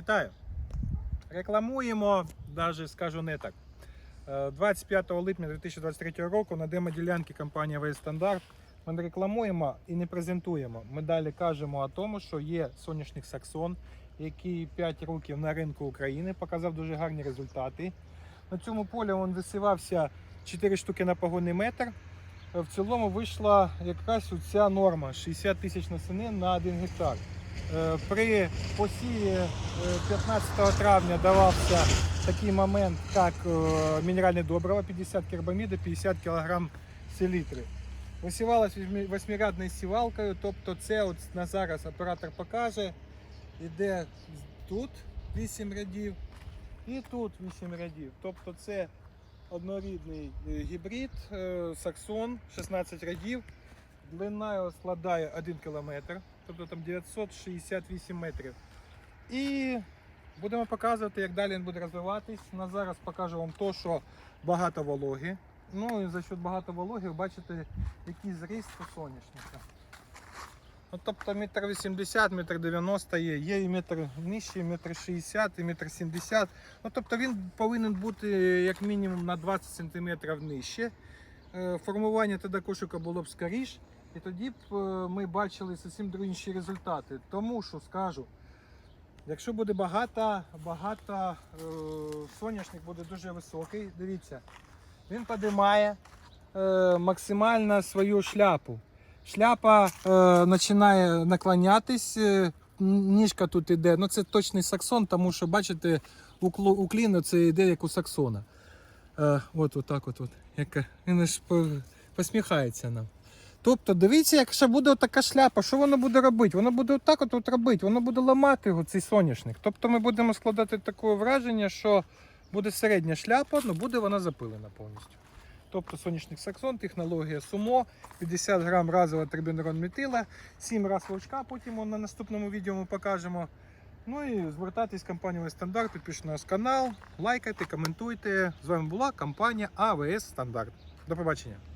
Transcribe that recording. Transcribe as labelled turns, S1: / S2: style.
S1: Вітаю! Рекламуємо, навіть скажу не так. Е, 25 липня 2023 року на демоділянці компанії «Вейс Стандарт ми не рекламуємо і не презентуємо. Ми далі кажемо о тому, що є соняшник Саксон, який 5 років на ринку України показав дуже гарні результати. На цьому полі він висівався 4 штуки на погонний метр. Е, В цілому вийшла якраз ця норма 60 тисяч насінин на 1 гектар. Е, При посіві е, 15 травня давався такий момент, як е, мінеральне добриво 50 карбаміду, 50 кг селітри. Висівалась восьмирядною сівалкою, тобто це от на зараз оператор покаже. Іде тут 8 рядів і тут 8 рядів. Тобто це однорідний е, гібрид, е, саксон, 16 рядів. Длина його складає 1 км, тобто там 968 метрів. І будемо показувати, як далі він буде розвиватись. На зараз покажу вам то, що багато вологи. Ну і за счет багато вологи, бачите, який зріст у соняшника. Ну, тобто метр 80, метр 90 є, є і метр нижче, метр 60, і метр 70. Ну, тобто він повинен бути як мінімум на 20 см нижче. Е, Формування тоді кошика було б скоріш, і тоді б е, ми бачили зовсім інші результати. Тому що скажу, якщо буде багато, багато е, соняшник буде дуже високий, дивіться, він підіймає е, максимально свою шляпу. Шляпа е, починає наклонятись, е, ніжка тут іде. Ну це точний саксон, тому що бачите, укло- уклін це йде як у саксона. Е, от отак от, от. Яка, він аж посміхається нам. Тобто, дивіться, якщо буде така шляпа, що воно буде робити? Воно буде отак от, робити, воно буде ламати його, цей соняшник. Тобто ми будемо складати таке враження, що буде середня шляпа, але буде вона запилена повністю. Тобто соняшник саксон, технологія сумо, 50 грам разова трибінерон метила, 7 раз вовчка, потім на наступному відео ми покажемо. Ну і звертайтесь в компанію Стандарт, підпишіть наш канал, лайкайте, коментуйте. З вами була компанія АВС Стандарт. До побачення.